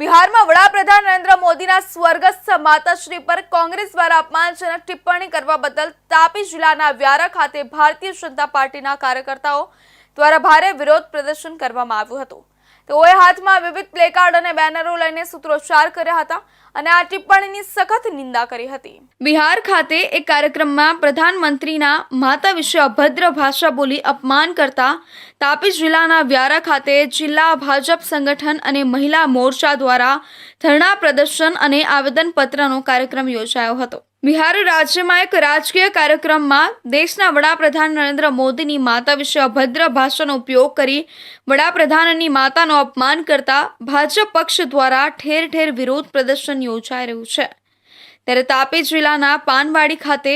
બિહારમાં વડાપ્રધાન નરેન્દ્ર મોદીના સ્વર્ગસ્થ માતાશ્રી પર કોંગ્રેસ દ્વારા અપમાનજનક ટિપ્પણી કરવા બદલ તાપી જિલ્લાના વ્યારા ખાતે ભારતીય જનતા પાર્ટીના કાર્યકર્તાઓ દ્વારા ભારે વિરોધ પ્રદર્શન કરવામાં આવ્યું હતું. તેઓએ હાથમાં વિવિધ પ્લેકાર્ડ અને બેનરો લઈને સૂત્રોચ્ચાર કર્યા હતા અને આ ટિપ્પણીની સખત નિંદા કરી હતી. બિહાર ખાતે એક કાર્યક્રમમાં પ્રધાનમંત્રીના માતા વિશે અભદ્ર ભાષા બોલી અપમાન કરતા તાપી જિલ્લાના વ્યારા ખાતે જિલ્લા ભાજપ સંગઠન અને મહિલા મોરચા દ્વારા ધરણા પ્રદર્શન અને આવેદનપત્રનો કાર્યક્રમ યોજાયો હતો. બિહાર રાજ્યમાં એક રાજકીય કાર્યક્રમમાં દેશના વડાપ્રધાન નરેન્દ્ર મોદીની માતા વિશે અભદ્ર ભાષાનો ઉપયોગ કરી વડાપ્રધાનની માતાનો અપમાન કરતા ભાજપ પક્ષ દ્વારા ઠેર ઠેર વિરોધ પ્રદર્શન યોજાઈ રહ્યું છે. ત્યારે તાપી જિલ્લાના પાનવાડી ખાતે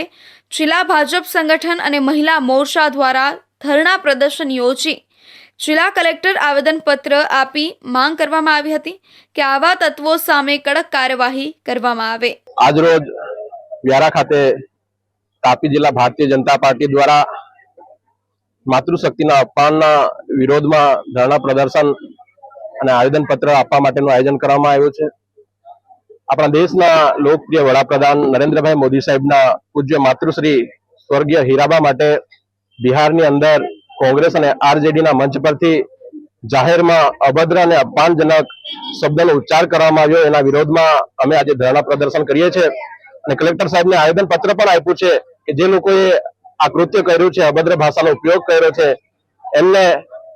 જિલ્લા ભાજપ સંગઠન અને મહિલા મોરચા દ્વારા ધરણા પ્રદર્શન યોજી જિલ્લા કલેક્ટર આવેદનપત્ર આપી માંગ કરવામાં આવી હતી કે આવા તત્વો સામે કડક કાર્યવાહી કરવામાં આવે. આજરોજ વ્યારા ખાતે તાપી જિલ્લા ભારતીય જનતા પાર્ટી દ્વારા માતૃશક્તિના અપમાનના વિરોધમાં ધરણા પ્રદર્શન અને આવેદન પત્ર આપવા માટેનું આયોજન કરવામાં આવ્યું છે. આપણા દેશના લોકપ્રિય વડાપ્રધાન નરેન્દ્રભાઈ મોદી સાહેબના પૂજ્ય માતૃશ્રી સ્વર્ગીય હીરાબા માટે બિહારની અંદર કોંગ્રેસ અને આરજેડીના મંચ પરથી જાહેરમાં અભદ્ર અને અપમાનજનક શબ્દનો ઉચ્ચાર કરવામાં આવ્યો. એના વિરોધમાં અમે આજે ધરણા પ્રદર્શન કરીએ છીએ. અને કલેક્ટર સાહેબને આવેદન પત્ર પણ આપ્યું છે કે જે લોકોએ આ કૃત્ય કર્યું છે, અભદ્ર ભાષાનો ઉપયોગ કર્યો છે, એમને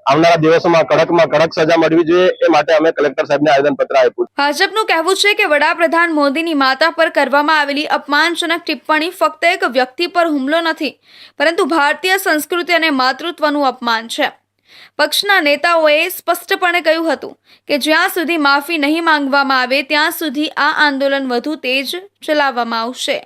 આવનારા દિવસોમાં કડકમાં કડક સજા મળવી જોઈએ એ માટે અમે કલેક્ટર સાહેબને આવેદન પત્ર આપ્યું. ભાજપનું કહેવું છે કે વડાપ્રધાન મોદીની માતા પર કરવામાં આવેલી અપમાનજનક ટિપ્પણી ફક્ત એક વ્યક્તિ પર હુમલો નથી, પરંતુ ભારતીય સંસ્કૃતિ અને માતૃત્વનું અપમાન છે પક્ષના નેતાઓએ સ્પષ્ટપણે કહ્યું હતું કે જ્યાં સુધી માફી નહીં માંગવામાં આવે, ત્યાં સુધી આ આંદોલન વધુ તેજ ચલાવવામાં આવશે.